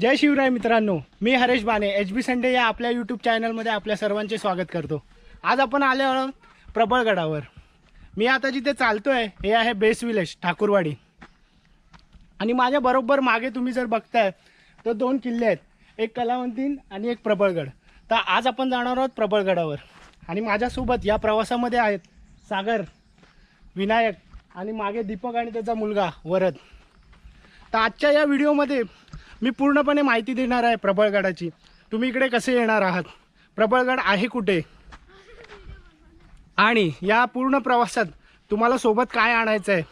जय शिवराय मित्रांनो मी हरेश बाने एच बी संडे या आपल्या यूट्यूब चॅनलमध्ये आपल्या सर्वांचे स्वागत करतो. आज आपण आले आहोत प्रबळगडावर. मी आता जिथे चालतो आहे हे आहे बेस विलेज ठाकूरवाडी. आणि माझ्या बरोबर मागे तुम्ही जर बघताय तर दोन किल्ले आहेत. एक कलावंतीन आणि एक प्रबळगड. तर आज आपण जाणार आहोत प्रबळगडावर. आणि माझ्यासोबत या प्रवासामध्ये आहेत सागर विनायक आणि मागे दीपक आणि त्याचा मुलगा वरद. तर आजच्या या व्हिडिओमध्ये मी पूर्णपणे माहिती देणार आहे प्रबळगडाची. तुम्ही इकडे कसे येणार आहात? प्रबळगड आहे कुठे? आणि या पूर्ण प्रवासात तुम्हाला सोबत काय आणायचं आहे?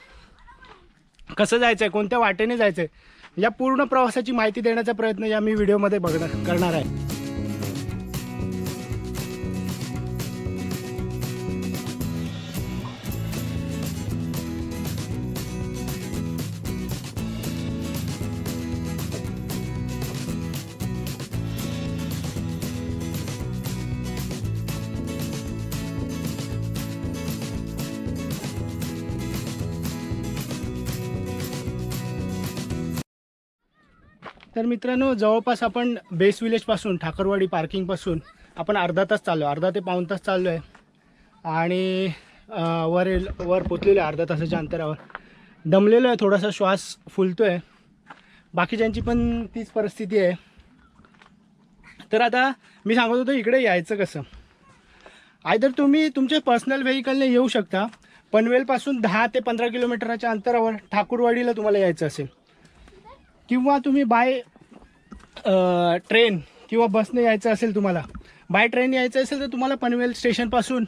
कसं जायचं आहे? कोणत्या वाटेने जायचं आहे? या पूर्ण प्रवासाची माहिती देण्याचा प्रयत्न या मी व्हिडिओमध्ये बघणार करणार आहे. मित्रांनो जवळपास आपण बेस विलेजपासून ठाकरवाडी पार्किंगपासून आपण अर्धा तास चाललो अर्धा ते पाऊण तास चाललो आहे आणि वर वर पोचलेलो आहे अर्धा तासाच्या अंतरावर. दमलेलो आहे थोडासा श्वास फुलतो आहे बाकीच्यांची पण तीच परिस्थिती आहे. तर आता मी सांगत होतो इकडे यायचं कसं? आयदर तुम्ही तुमच्या पर्सनल व्हेकलने येऊ शकता पनवेलपासून दहा ते पंधरा किलोमीटरच्या अंतरावर ठाकूरवाडीला तुम्हाला यायचं असेल. किंवा तुम्ही बाय ट्रेन किंवा बसने यायचं असेल तुम्हाला. बाय ट्रेन यायचं असेल तर तुम्हाला पनवेल स्टेशनपासून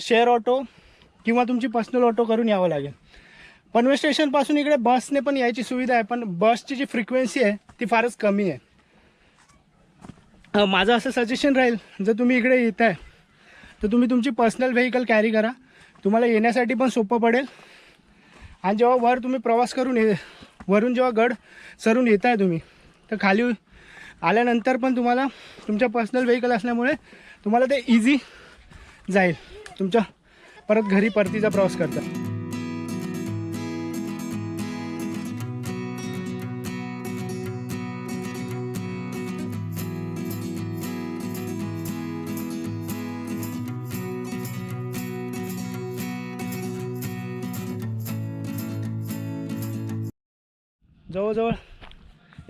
शेअर ऑटो किंवा तुमची पर्सनल ऑटो करून यावं लागेल. पनवेल स्टेशनपासून इकडे बसने पण यायची सुविधा आहे पण बसची जी फ्रिक्वेन्सी आहे ती फारच कमी आहे. माझं असं सजेशन राहील जर तुम्ही इकडे येत आहे तर तुम्ही तुमची पर्सनल व्हेकल कॅरी करा. तुम्हाला येण्यासाठी पण सोपं पडेल. आणि जेव्हा वर तुम्ही प्रवास करून ये वरून जेव्हा गड सरून येत आहे तुम्ही तर खाली आल्यानंतर पण तुम्हाला तुमच्या पर्सनल व्हेकल असल्यामुळे तुम्हाला ते इझी जाईल. तुमच्या परत घरी परतीचा प्रवास करता.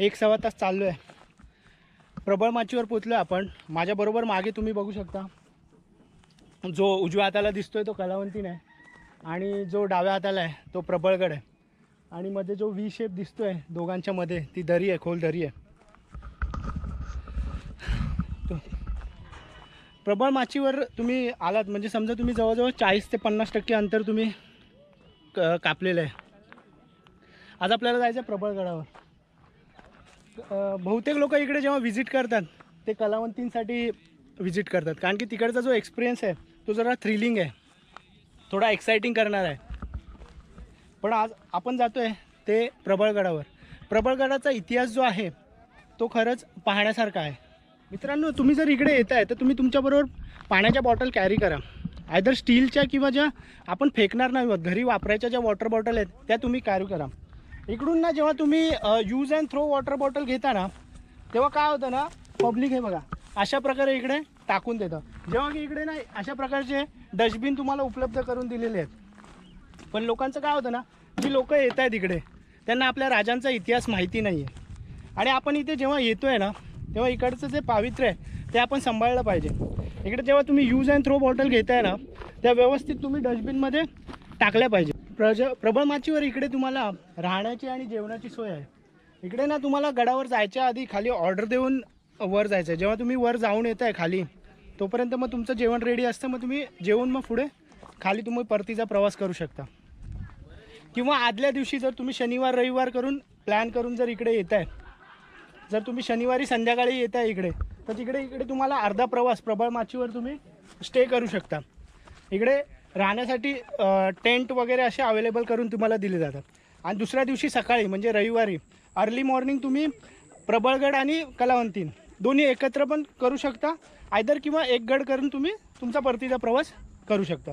एक सव्वा तास चाललो आहे प्रबळ माचीवर पोचलो आहे आपण माझ्याबरोबर मागे तुम्ही बघू शकता. जो उजव्या हाताला दिसतो आहे तो कलावंतीन आहे. आणि जो डाव्या हाताला आहे तो प्रबळगड आहे. आणि मध्ये जो व्ही शेप दिसतोय दोघांच्या मध्ये ती दरी आहे खोल दरी आहे. प्रबळ माचीवर तुम्ही आलात. म्हणजे समजा तुम्ही जवळजवळ चाळीस ते पन्नास टक्के अंतर तुम्ही क कापलेलं आहे. आज आपल्याला जायचं आहे प्रबळगडावर. बहुतेक लोक इकडे जेव्हा व्हिजिट करतात ते कलावंतींसाठी व्हिजिट करतात. कारण की तिकडचा जो एक्सपिरियन्स आहे तो जरा थ्रिलिंग आहे. थोडा एक्साइटिंग करणार आहे. पण आज आपण जातो आहे ते प्रबळगडावर. प्रबळगडाचा इतिहास जो आहे तो खरंच पाहण्यासारखा आहे. मित्रांनो तुम्ही जर इकडे येत आहे तर तुम्ही तुमच्याबरोबर पाण्याच्या बॉटल कॅरी. करा आयदर स्टीलच्या किंवा ज्या आपण फेकणार नाही घरी वापरायच्या ज्या वॉटर बॉटल आहेत त्या तुम्ही कॅरी करा. इकडून ना जेव्हा तुम्ही use and throw water bottle घेता ना तेव्हा काय होतं ना पब्लिक हे बघा अशा प्रकारे इकडे टाकून देतं. जेव्हा की इकडे ना अशा प्रकारचे डस्टबिन तुम्हाला उपलब्ध करून दिलेले आहेत. पण लोकांचं काय होतं ना जी लोकं येत आहेत इकडे त्यांना आपल्या राजांचा इतिहास माहिती नाही आहे आणि आपण इथे जेव्हा येतो आहे ना तेव्हा इकडचं जे पावित्र्य आहे ते आपण सांभाळलं पाहिजे. इकडे जेव्हा तुम्ही यूज अँड थ्रो बॉटल घेताय ना त्या व्यवस्थित तुम्ही डस्टबिनमध्ये टाकल्या पाहिजे. प्रज प्रबळ माचीवर इकडे तुम्हाला राहण्याची आणि जेवणाची सोय आहे. इकडे ना तुम्हाला गडावर जायच्या आधी खाली ऑर्डर देऊन वर जायचं आहे जेव्हा तुम्ही वर जाऊन येत आहे खाली तोपर्यंत मग तुमचं जेवण रेडी असतं मग तुम्ही जेवून मग पुढे खाली तुम्ही परतीचा प्रवास करू शकता. किंवा आदल्या दिवशी जर तुम्ही शनिवार रविवार करून प्लॅन करून जर इकडे येत आहे जर तुम्ही शनिवारी संध्याकाळी येत आहे इकडे तर तिकडे इकडे तुम्हाला अर्धा प्रवास प्रबळ माचीवर तुम्ही स्टे करू शकता. इकडे राहण्यासाठी टेंट वगैरे असे अवेलेबल करून तुम्हाला दिले जातात. आणि दुसऱ्या दिवशी सकाळी म्हणजे रविवारी अर्ली मॉर्निंग तुम्ही प्रबळगड आणि कलावंतीन दोन्ही एकत्र पण करू शकता. आयदर किंवा एक गड करून तुम्ही तुमचा परतीचा प्रवास करू शकता.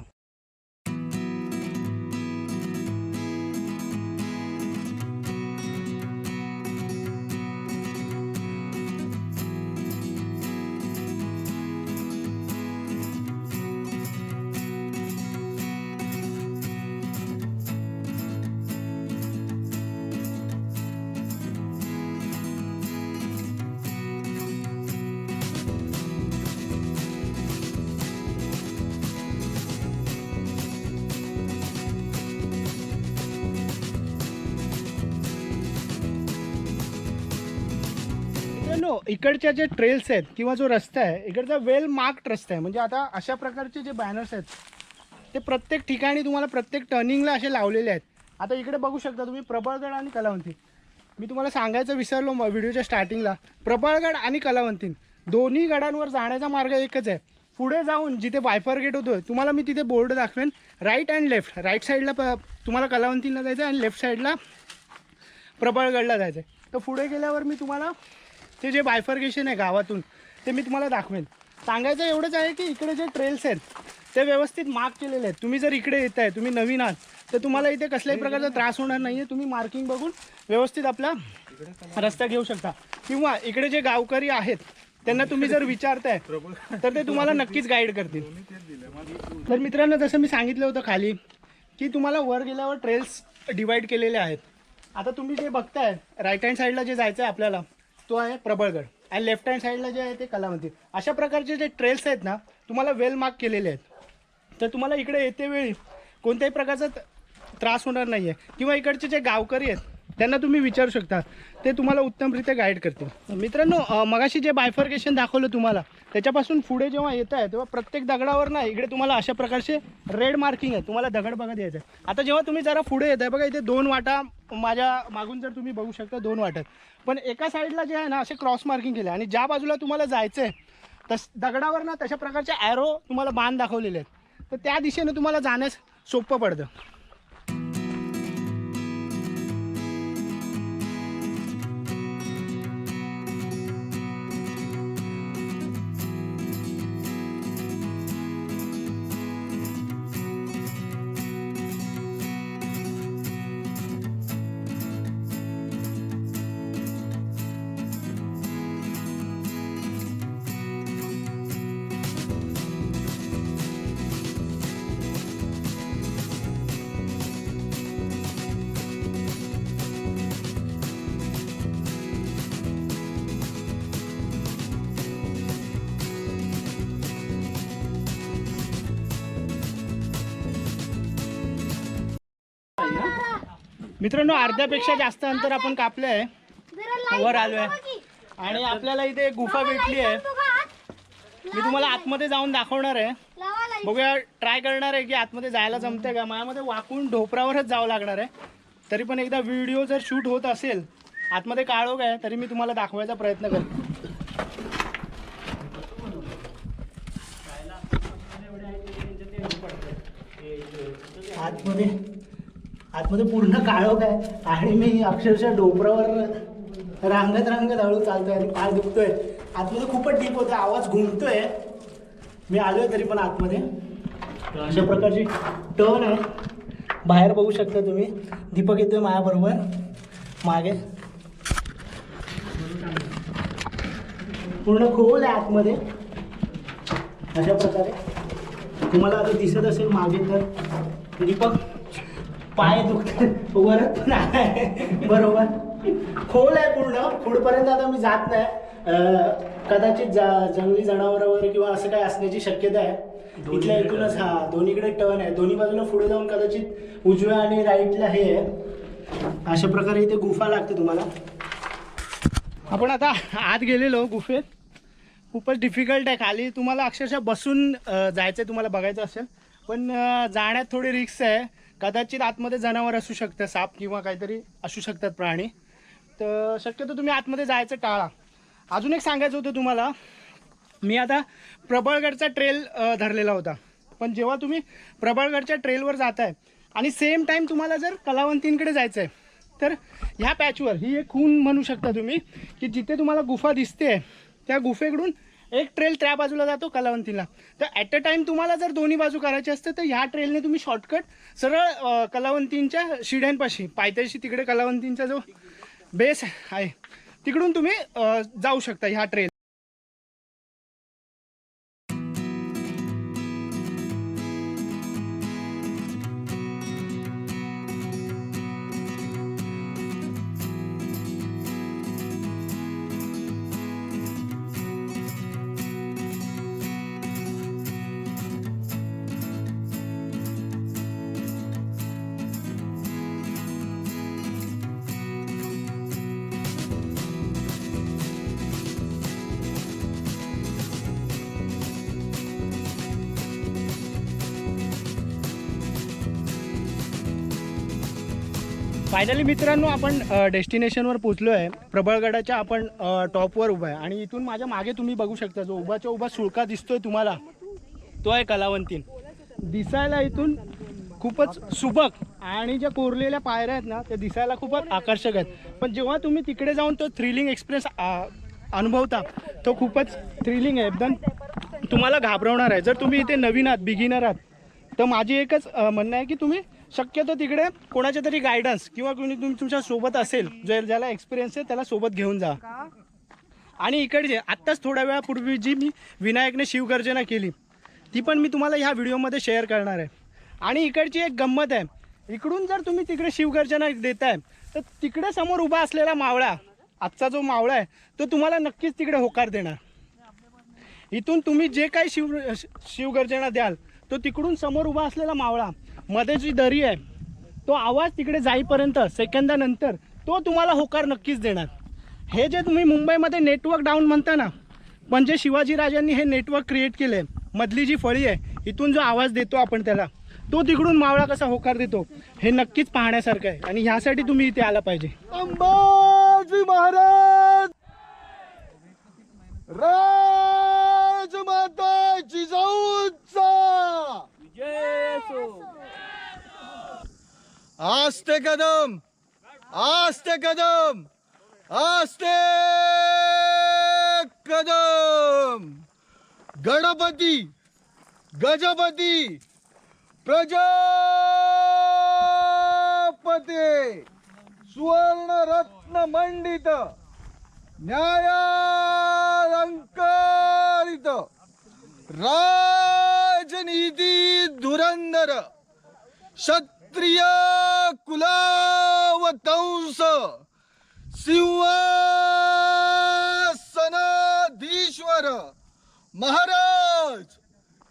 इकडच्या जे ट्रेल्स आहेत किंवा जो रस्ता आहे इकडचा वेल मार्क्ड रस्ता आहे. म्हणजे आता अशा प्रकारचे जे बॅनर्स आहेत ते प्रत्येक ठिकाणी तुम्हाला प्रत्येक टर्निंगला असे लावलेले आहेत. आता इकडे बघू शकता तुम्ही प्रबळगड आणि कलावंती. मी तुम्हाला सांगायचं विसरलो मग व्हिडिओच्या स्टार्टिंगला प्रबळगड आणि कलावंतीन दोन्ही गडांवर जाण्याचा मार्ग एकच आहे. पुढे जाऊन जिथे वायफर गेट होतो तुम्हाला मी तिथे बोर्ड दाखवेन. राईट अँड लेफ्ट राईट साईडला प तुम्हाला कलावंतीला जायचं आहे आणि लेफ्ट साईडला प्रबळगडला जायचं आहे तर पुढे गेल्यावर मी तुम्हाला ते जे बायफर्गेशन आहे गावातून ते मी तुम्हाला दाखवेन. सांगायचं एवढंच आहे की इकडे जे ट्रेल्स आहेत ते व्यवस्थित मार्क केलेले आहेत. तुम्ही जर इकडे येत आहे तुम्ही नवीन आहात तर तुम्हाला इथे कसल्याही प्रकारचा त्रास होणार नाही आहे तुम्ही मार्किंग बघून व्यवस्थित आपला रस्ता घेऊ शकता. किंवा इकडे जे गावकरी आहेत त्यांना तुम्ही जर विचारताय तर ते तुम्हाला नक्कीच गाईड करतील. तर मित्रांनो जसं मी सांगितलं होतं खाली की तुम्हाला वर गेल्यावर ट्रेल्स डिवाईड केलेले आहेत. आता तुम्ही जे बघताय राईट हँड साईडला जे जायचं आहे आपल्याला तो आहे प्रबळगड. आणि लेफ्ट हँड साईडला जे आहे ते कलावंती. अशा प्रकारचे जे ट्रेल्स आहेत ना तुम्हाला वेल मार्क केलेले आहेत. तर तुम्हाला इकडे येते वेळी कोणत्याही प्रकारचा त्रास होणार नाही आहे किंवा इकडचे जे गावकरी आहेत त्यांना तुम्ही विचारू शकता. ते तुम्हाला उत्तमरित्या गाईड करतील. मित्रांनो मगाशी जे बायफर्केशन दाखवलं तुम्हाला त्याच्यापासून पुढे जेव्हा येत आहे तेव्हा प्रत्येक दगडावर ना इकडे तुम्हाला अशा प्रकारचे रेड मार्किंग आहे तुम्हाला दगड बघत यायचं आहे आता जेव्हा तुम्ही जरा पुढे येत आहे बघा इथे दोन वाटा माझ्या मागून जर तुम्ही बघू शकता दोन वाटत पण एका साईडला जे आहे ना असे क्रॉस मार्किंग केले आणि ज्या बाजूला तुम्हाला जायचं आहे तस दगडावर ना तशा प्रकारचे ॲरो तुम्हाला बाण दाखवलेले आहेत. तर त्या दिशेने तुम्हाला जाण्यास सोपं पडतं. मित्रांनो अर्ध्यापेक्षा जास्त अंतर आपण कापलं आहे वर आलोय. आणि आपल्याला इथे गुफा भेटली आहे. मी तुम्हाला आतमध्ये जाऊन दाखवणार आहे. बघूया ट्राय करणार आहे की आतमध्ये जायला जमतंय का. माझ्यामध्ये वाकून ढोपरावरच जावं लागणार आहे. तरी पण एकदा व्हिडिओ जर शूट होत असेल आतमध्ये काळोख आहे तरी मी तुम्हाला दाखवायचा प्रयत्न करेन. आतमध्ये. आतमध्ये पूर्ण काळोख आहे. आणि मी अक्षरशः डोपरावर रांगत रांगत हळू चालतोय आणि पाय दुखतोय. आतमध्ये खूपच डीप होतं आवाज घुमतोय. मी आलोय तरी पण आतमध्ये. अशा प्रकारची टर्न आहे. बाहेर बघू शकता तुम्ही. दीपक येतोय माझ्याबरोबर मागे. पूर्ण खोल आहे आतमध्ये. अशा प्रकारे. तुम्हाला आता दिसत असेल मागे तर. दीपक. पाय दुखत वरत पण आहे. बरोबर? खोल आहे पूर्ण. पुढपर्यंत आता मी जात नाही. कदाचित जा जंगली जनावरावर किंवा असं काय असण्याची शक्यता आहे. इथल्या इथूनच हा दोन्हीकडे टर्न आहे. दोन्ही बाजूला पुढे जाऊन कदाचित उजव्या आणि राईटला हे आहे. अशा प्रकारे इथे गुफा लागते तुम्हाला. आपण आता आत गेलेलो गुफेत. खूपच डिफिकल्ट आहे. खाली तुम्हाला अक्षरशः बसून जायचं आहे तुम्हाला बघायचं असेल. पण जाण्यात थोडी रिक्स आहे. कदाचित आतमध्ये जनावर असू शकतं साप किंवा काहीतरी असू शकतात प्राणी. तर शक्यतो तुम्ही आतमध्ये जायचं टाळा. अजून एक सांगायचं होतं तुम्हाला. मी आता प्रबळगडचा ट्रेल धरलेला होता. पण जेव्हा तुम्ही प्रबळगडच्या ट्रेलवर जाताय आणि सेम टाईम तुम्हाला जर कलावंतींकडे जायचं आहे तर ह्या पॅचवर ही एक खून म्हणू शकता तुम्ही की जिथे तुम्हाला गुफा दिसते त्या गुफेकडून एक ट्रेल त्या बाजूला जातो कलावंतीला. तर ॲट अ टाइम तुम्हाला जर दोन्ही बाजू करायची असते तर ह्या ट्रेलने तुम्ही शॉर्टकट सरळ कलावंतींच्या शिड्यांपाशी पायथ्याशी तिकडे कलावंतींचा जो बेस आहे तिकडून तुम्ही जाऊ शकता ह्या ट्रेल फायनली मित्रांनो आपण डेस्टिनेशनवर पोचलो आहे प्रबळगडाच्या आपण टॉपवर उभा आहे. आणि इथून माझ्या मागे तुम्ही बघू शकता जो उभाच्या उभा सुळका दिसतोय तुम्हाला. तो आहे कलावंतीन. दिसायला इथून खूपच सुबक आणि ज्या कोरलेल्या पायऱ्या आहेत ना त्या दिसायला खूपच आकर्षक आहेत. पण जेव्हा तुम्ही तिकडे जाऊन तो थ्रिलिंग एक्सप्रेस अनुभवता तो खूपच थ्रिलिंग आहे. एकदम तुम्हाला घाबरवणार आहे. जर तुम्ही इथे नवीन आहात बिगिनर आहात तर माझी एकच म्हणणं आहे की तुम्ही शक्यतो तिकडे कोणाच्या तरी गायडन्स किंवा कोणी तुम्ही तुमच्यासोबत असेल जे ज्याला एक्सपिरियन्स आहे त्याला सोबत घेऊन जा. आणि इकडचे आत्ताच थोड्या वेळापूर्वी जी मी विनायकने शिवगर्जना केली ती पण मी तुम्हाला ह्या व्हिडिओमध्ये शेअर करणार आहे. आणि इकडची एक गंमत आहे. इकडून जर तुम्ही तिकडे शिवगर्जना देताय तर तिकडे समोर उभा असलेला मावळा आजचा जो मावळा आहे तो तुम्हाला नक्कीच तिकडे होकार देणार. इथून तुम्ही जे काही शिव शिवगर्जना द्याल तो तिकडून समोर उभा असलेला मावळा मध्ये जी दरी आहे. तो आवाज तिकडे जाईपर्यंत सेकंदानंतर तो तुम्हाला होकार नक्कीच देणार. हे जे तुम्ही मुंबईमध्ये नेटवर्क डाऊन म्हणता ना म्हणजे पण जे शिवाजीराजांनी हे नेटवर्क क्रिएट केलं आहे मधली जी फळी आहे इथून जो आवाज देतो आपण त्याला तो तिकडून मावळा कसा होकार देतो हे नक्कीच पाहण्यासारखं आहे. आणि ह्यासाठी तुम्ही इथे आला पाहिजे. अंबाजी महाराज! आस्ते कदम आस्ते कदम आस्ते कदम. गणपती गजपती प्रजापते. सुवर्ण रत्न मंडित न्यायालंकारित. राजनीती धुरंधर क्षत्रिय कुलावतंस सिंहासनाधीश्वर महाराज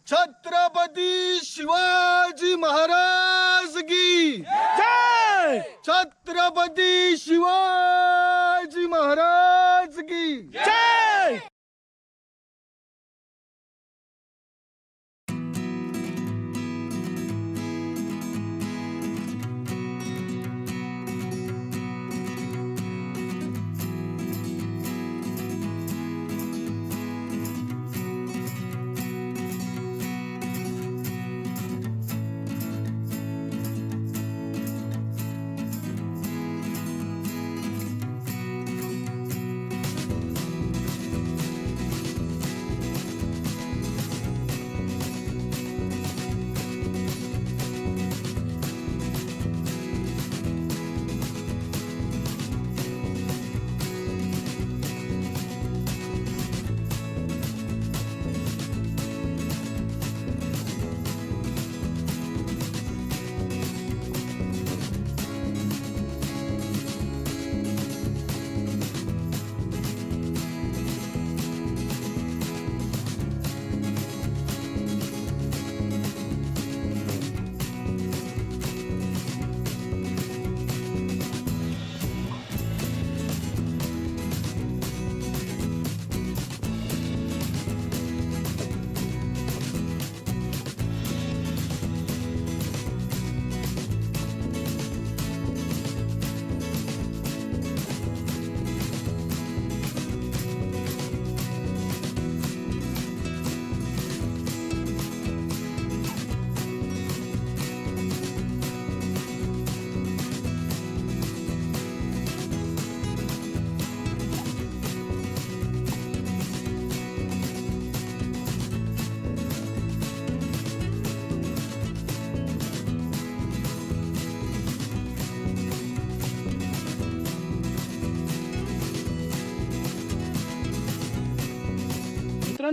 छत्रपती शिवाजी महाराज की। जय! छत्रपती शिवाजी महाराज की। जय!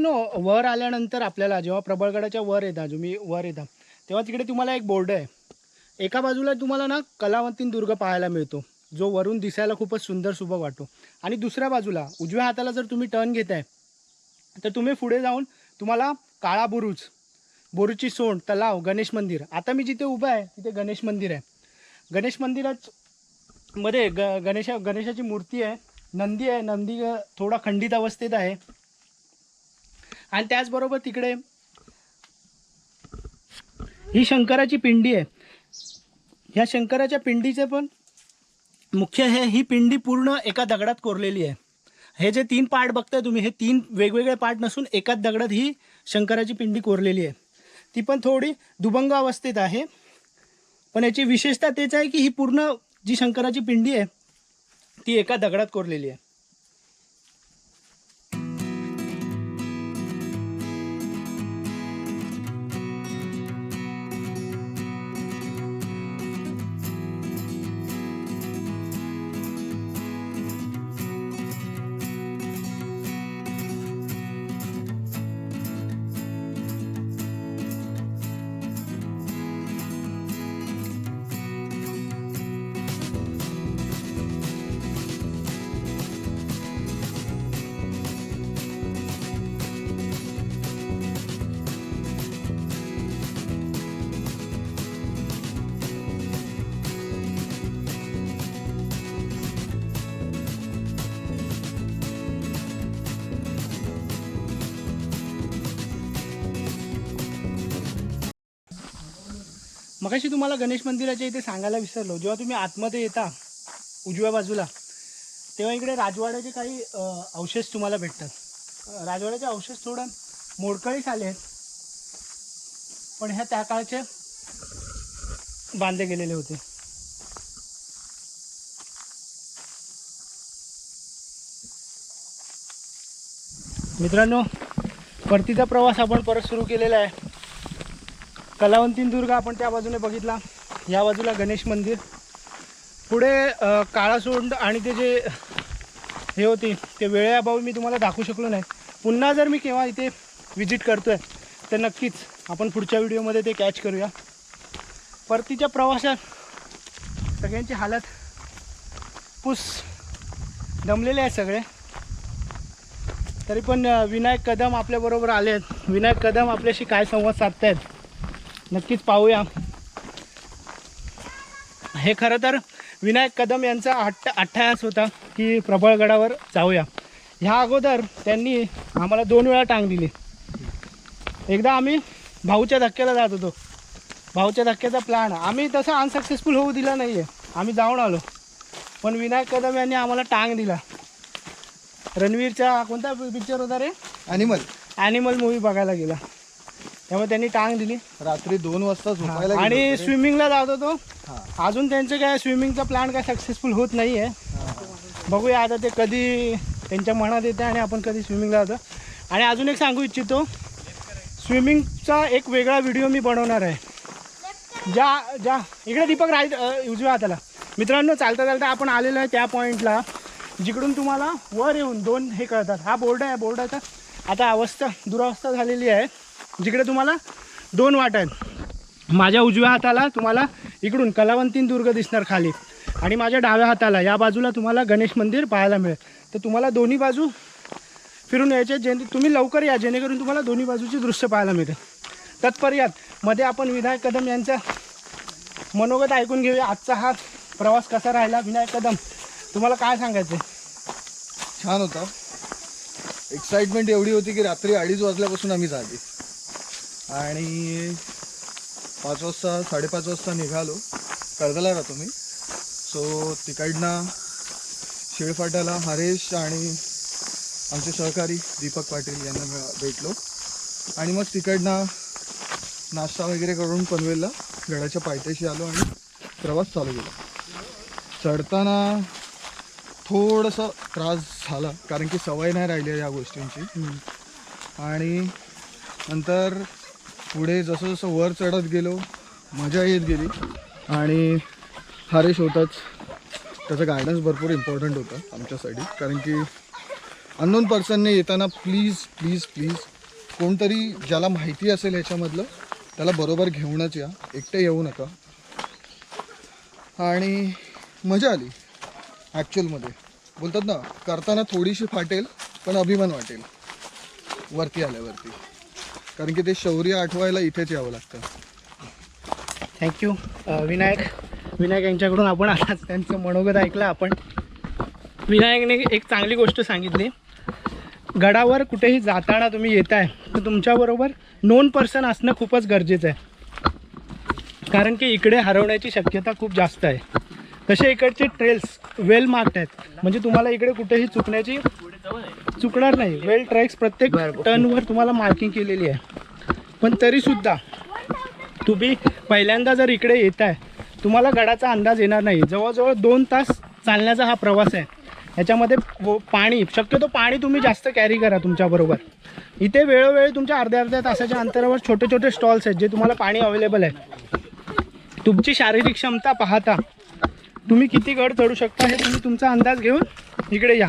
मित्रांनो वर आल्यानंतर आपल्याला जेव्हा प्रबळगडाच्या वर येता तुम्ही वर येता तेव्हा तिकडे तुम्हाला एक बोर्ड आहे. एका बाजूला तुम्हाला ना कलावंतीन दुर्ग पाहायला मिळतो जो वरून दिसायला खूपच सुंदर सुबक वाटतो. आणि दुसऱ्या बाजूला उजव्या हाताला जर तुम्ही टर्न घेताय तर तुम्ही पुढे जाऊन तुम्हाला काळा बुरुज बोरूची सोंड तलाव गणेश मंदिर. आता मी जिथे उभा आहे तिथे गणेश मंदिर आहे. गणेश मंदिरात मध्ये ग गणेशा गणेशाची मूर्ती आहे नंदी आहे नंदी थोडा खंडित अवस्थेत आहे. आणि त्याचबरोबर तिकडे ही शंकराची पिंडी आहे. ह्या शंकराच्या पिंडीचे पण मुख्य हे ही पिंडी पूर्ण एका दगडात कोरलेली आहे. हे जे तीन पार्ट बघताय तुम्ही हे तीन वेगवेगळे पार्ट नसून एकाच दगडात ही शंकराची पिंडी कोरलेली आहे. ती पण थोडी दुभंग अवस्थेत आहे. पण याची विशेषता तेच आहे की ही पूर्ण जी शंकराची पिंडी आहे ती एका दगडात कोरलेली आहे. मगाशी तुम्हाला गणेश मंदिराच्या इथे सांगायला विसरलो. जेव्हा तुम्ही आतमध्ये येता उजव्या बाजूला तेव्हा इकडे राजवाड्याचे काही अवशेष तुम्हाला भेटतात. राजवाड्याचे अवशेष थोडं मोडकळीस आले आहेत. पण ह्या त्या काळचे बांधले गेलेले होते. मित्रांनो परतीचा प्रवास आपण परत सुरू केलेला आहे. कलावंतीन दुर्ग आपण त्या बाजूने बघितला. या बाजूला गणेश मंदिर. पुढे काळासोंड आणि ते जे हे होती ते वेळेअभावी मी तुम्हाला दाखवू शकलो नाही. पुन्हा जर मी केव्हा इथे व्हिजिट करतो आहे तर नक्कीच आपण पुढच्या व्हिडिओमध्ये ते कॅच करूया. परतीच्या प्रवासात सगळ्यांची हालत पुस दमलेले आहेत सगळे. तरी पण विनायक कदम आपल्याबरोबर आले आहेत विनायक कदम आपल्याशी काय संवाद साधतायत? नक्कीच पाहूया. हे खरं तर विनायक कदम यांचा अट्ट अट्टहास होता. की प्रबळगडावर जाऊया. ह्या अगोदर त्यांनी आम्हाला दोन वेळा टांग दिली. एकदा आम्ही भाऊच्या धक्क्याला जात होतो. भाऊच्या धक्क्याचा प्लॅन आम्ही तसं अनसक्सेसफुल होऊ दिला नाही आहे आम्ही जाऊन आलो. पण विनायक कदम यांनी आम्हाला टांग दिला. रणवीरचा कोणता पिक्चर होता रे? अॅनिमल ॲनिमल मूवी बघायला गेला. त्यामुळे त्यांनी टांग दिली. रात्री दोन वाजता झोपायला आणि गेलो होतो. रे. स्विमिंगला जात होतो. हा. अजून त्यांचं काय स्विमिंगचा प्लॅन काय सक्सेसफुल होत नाही आहे बघूया आता ते कधी त्यांच्या मनात येते आणि आपण कधी स्विमिंगला जातो. आणि अजून एक सांगू इच्छितो. स्विमिंगचा एक वेगळा व्हिडिओ मी बनवणार आहे. ज्या ज्या इकडे दीपक राईट अ, उजव्या हाताला. मित्रांनो चालता चालता आपण आलेलो आहे त्या पॉईंटला जिकडून तुम्हाला वर येऊन दोन हे कळतात. हा बोर्ड आहे बोर्डाचा. आता अवस्था दुरावस्था झालेली आहे. जिकडे तुम्हाला दोन वाट आहेत. माझ्या उजव्या हाताला तुम्हाला इकडून कलावंतीन दुर्ग दिसणार खाली. आणि माझ्या डाव्या हाताला या बाजूला तुम्हाला गणेश मंदिर पाहायला मिळेल. तर तुम्हाला दोन्ही बाजू फिरून यायचे जे तुम्ही लवकर या जेणेकरून तुम्हाला दोन्ही बाजूची दृश्य पाहायला मिळेल तत्पर्यात मध्ये आपण विनायक कदम यांचा मनोगत ऐकून घेऊया. आजचा हा प्रवास कसा राहिला? विनायक कदम तुम्हाला काय सांगायचं छान होता. एक्साइटमेंट एवढी होती की रात्री अडीच वाजल्यापासून आम्ही झाली आणि पाच वाजता साडेपाच वाजता निघालो. कळगला राहतो मी सो तिकडनं शिळफाट्याला हरेश आणि आमचे सहकारी दीपक पाटील यांना भेटलो. आणि मग तिकडनं नाश्ता वगैरे करून पनवेलला गडाच्या पायथ्याशी आलो आणि प्रवास चालू केला. चढताना थोडंसं त्रास झाला कारण की सवय नाही राहिली आहे या गोष्टींची. आणि नंतर पुढे जसं जसं वर चढत गेलो मजा येत गेली. आणि हरेश होताच त्याचं गायडन्स भरपूर इम्पॉर्टंट होतं आमच्यासाठी. कारण की अननोन पर्सनने येताना प्लीज प्लीज प्लीज कोणतरी ज्याला माहिती असेल ह्याच्यामधलं त्याला बरोबर घेऊनच या. एकटे येऊ नका. आणि मजा आली ॲक्च्युअलमध्ये बोलतात ना करताना थोडीशी फाटेल पण अभिमान वाटेल. वरती आल्यावरती. कारण की ते शौर्य आठवायला इथेच यावं लागतं. थँक्यू विनायक विनायक यांच्याकडून आपण आताच त्यांचं मनोगत ऐकलं आपण. विनायकने एक चांगली गोष्ट सांगितली. गडावर कुठेही जाताना तुम्ही येत आहे तर तुमच्याबरोबर नोन पर्सन असणं खूपच गरजेचं आहे. कारण की इकडे हरवण्याची शक्यता खूप जास्त आहे. तसे इकडचे ट्रेल्स वेल मार्क्ड आहेत. म्हणजे तुम्हाला इकडे कुठेही चुकण्याची चुकणार नाही. वेल ट्रॅक्स प्रत्येक टर्नवर तुम्हाला मार्किंग केलेली आहे. पण तरीसुद्धा तुम्ही पहिल्यांदा जर इकडे येत आहे तुम्हाला गडाचा अंदाज येणार नाही. जवळजवळ दोन तास चालण्याचा हा प्रवास आहे. ह्याच्यामध्ये पाणी शक्यतो पाणी तुम्ही जास्त कॅरी करा तुमच्याबरोबर इथे वेळोवेळी तुमच्या अर्ध्या अर्ध्या तासाच्या अंतरावर छोटे छोटे स्टॉल्स आहेत जे तुम्हाला पाणी अवेलेबल आहे. तुमची शारीरिक क्षमता पाहता तुम्ही किती गड चढू शकता हे तुम्ही तुमचा अंदाज घेऊन इकडे या.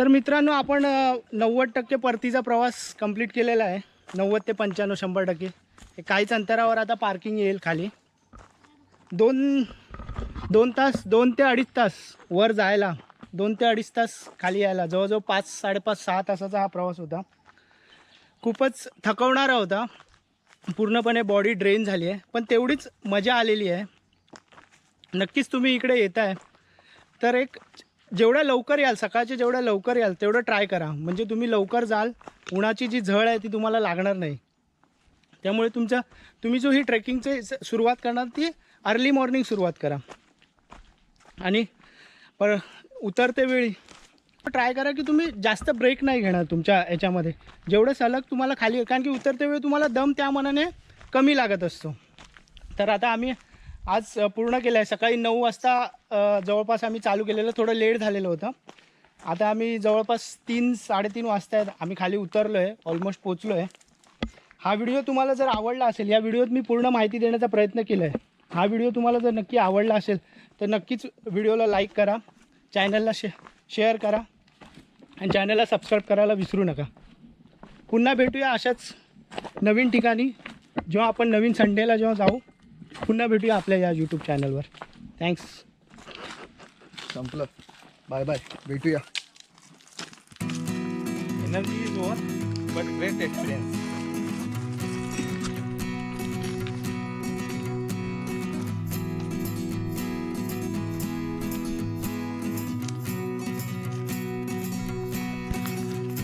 तर मित्रांनो आपण नव्वद टक्के परतीचा प्रवास कंप्लीट केलेला आहे. नव्वद ते पंच्याण्णव शंभर टक्के. हे काहीच अंतरावर आता पार्किंग येईल खाली. दोन दोन तास दोन ते अडीच तास वर जायला दोन ते अडीच तास खाली यायला. जवळजवळ पाच साडेपाच सहा तासाचा हा प्रवास होता. खूपच थकवणारा होता. पूर्णपणे बॉडी ड्रेन झाली आहे. पण तेवढीच मजा आलेली आहे. नक्कीच तुम्ही इकडे येत आहे तर एक जेवढ्या लवकर याल सकाळचे जेवढ्या लवकर याल तेवढं ट्राय करा. म्हणजे तुम्ही लवकर जाल उन्हाची जी झळ आहे ती तुम्हाला लागणार नाही. त्यामुळे तुमचा तुम्ही जो ही ट्रेकिंगची स- सुरुवात करणार ती अर्ली मॉर्निंग सुरुवात करा. आणि पर उतरते वेळी ट्राय करा की तुम्ही जास्त ब्रेक नाही घेणार तुमच्या याच्यामध्ये. जेवढं सलग तुम्हाला खाली कारण की उतरते वेळी तुम्हाला दम त्या मनाने कमी लागत असतो. तर आता आम्ही आज पूर्ण केलं आहे सकाळी नऊ वाजता जवळपास आम्ही चालू केलेलं थोडं लेट झालेलं होतं. आता आम्ही जवळपास तीन साडेतीन वाजता आहेत आम्ही खाली उतरलो आहे ऑलमोस्ट पोचलो आहे हा व्हिडिओ तुम्हाला जर आवडला असेल या व्हिडिओत मी पूर्ण माहिती देण्याचा प्रयत्न केला आहे हा व्हिडिओ तुम्हाला जर नक्की आवडला असेल तर नक्कीच व्हिडिओला लाईक करा चॅनलला शे शेअर करा आणि चॅनलला सबस्क्राईब करायला विसरू नका. पुन्हा भेटूया अशाच नवीन ठिकाणी जेव्हा आपण नवीन संडेला जेव्हा जाऊ पुन्हा भेटूया आपल्या या यूट्यूब चॅनलवर थँक्स संपलं. बाय बाय भेटूया. Is over, but great experience.